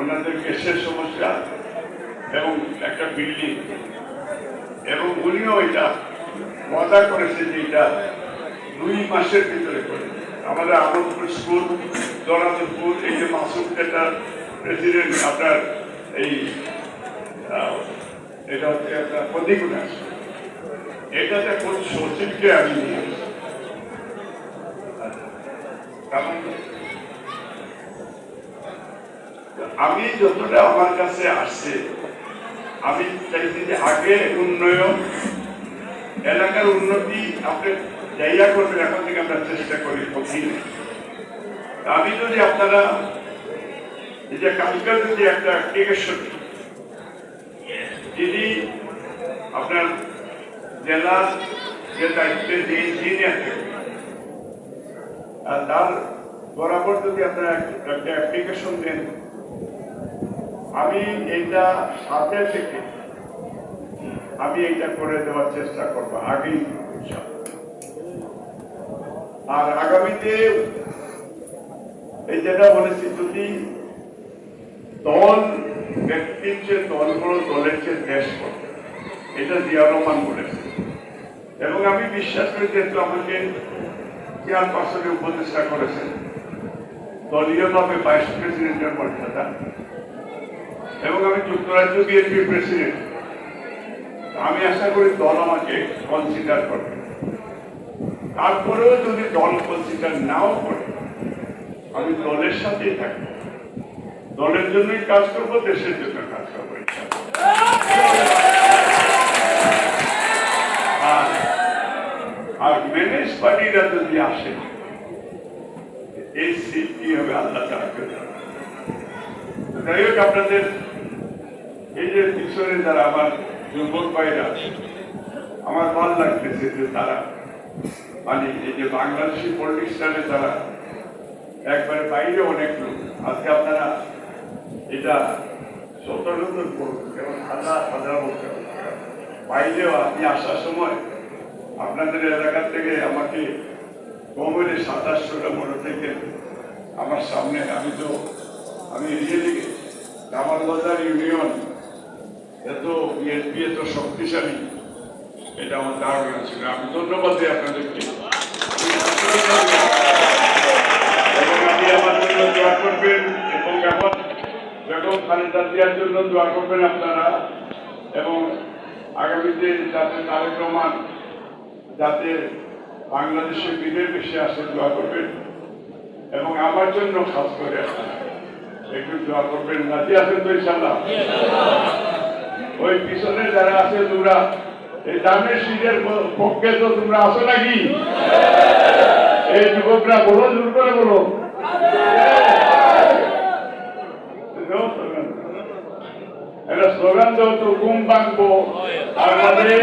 ওনাদের গ্যাসের সমস্যা এবং একটা বিল্ডিং এবং উনিও এটা মজা করেছে যে এটা দুই মাসের ভিতরে করে। আমাদের আমোদপুর স্কুল দরাদপুর এই যে মাসুম থিয়েটার প্রেসিডেন্ট আপনার এই এটা হচ্ছে আপনার প্রদীপুর এটাতে কোন সচিবকে আমি নিয়ে আমি যতটা আমার কাছে আসছে, আমি চাইছি যে আগে উন্নয়ন, এলাকার উন্নতি আপনি জায়গা করবেন, এখন থেকে আমরা চেষ্টা করি, কঠিন। আমি যদি আপনারা এই যে কালকার যদি একটা অ্যাপ্লিকেশন যিনি আপনার জেলার যে দায়িত্বে যে ইঞ্জিনিয়ার তার বরাবর যদি আপনারা একটা অ্যাপ্লিকেশন দেন আমি এইটা সাথে থেকে আমি এইটা করে দেওয়ার চেষ্টা করব, আগেই আর আগামীতে এই যেটা বলেছি, যদি দল ব্যক্তির চেয়ে দল বড় দলের চেয়ে দেশ এটা জিয়া রহমান বলেছে এবং আমি বিশ্বাস করি যেহেতু আমাকে চেয়ারপারসনে উপদেষ্টা করেছেন, দলীয়ভাবে ভাইস প্রেসিডেন্টের মর্যাদা এবং আমি যুক্তরাজ্য বিএনপির প্রেসিডেন্ট। আমি আশা করি দল আমাকে কনসিডার করবে তারপরেও যদি দল কনসিডার নাও করে, আমি দলের সাথেই থাকব। দলের জন্যই কাজ করব, দেশের জন্য কাজ করব আর ম্যানেজ পার্টিরা যদি আসে, এই সিট কি হবে আল্লাহ যাই হোক, আপনাদের এই যে পিছনে যারা আমার যুবক ভাইরা, আমার ভালো লাগতেছে যে তারা মানে এই যে বাংলাদেশি পলিটিক্সানে তারা একবারে বাইরে অনেক লোক। আজকে আপনারা এটা সতর্কতা করুন এবং হাজার হাজার বছর বাইরেও আপনি আসার সময় আপনাদের এলাকা থেকে আমাকে কমরে সাতাশশোটা মনে থেকে আমার সামনে আমি তো আমি রিয়েলি আমার বাজার ইউনিয়ন এত বিএনপি এত শক্তিশালী, এটা আমার ধারণা ছিল। আমি ধন্যবাদ দিই আপনাদেরকে। এবং আমার জন্য করবেন এবং এখন জিয়ার জন্য দোয়া করবেন আপনারা। এবং আগামীতে যাতে তারেক যাতে বাংলাদেশে বিদের বেশি আসে, দোয়া করবেন। এবং আমার জন্য খাস করে একটু দোয়া করবেন। রাজি আছেন তো ইনশাল্লাহ ওই পিছনে যারা আছে তোমরা, এই দামের শীতের পক্ষে তো তোমরা আছো নাকি? এই যুবকরা বলো, জোর করে বলো। একটা স্লোগান তো, ঘুম ভাঙবো। আমাদের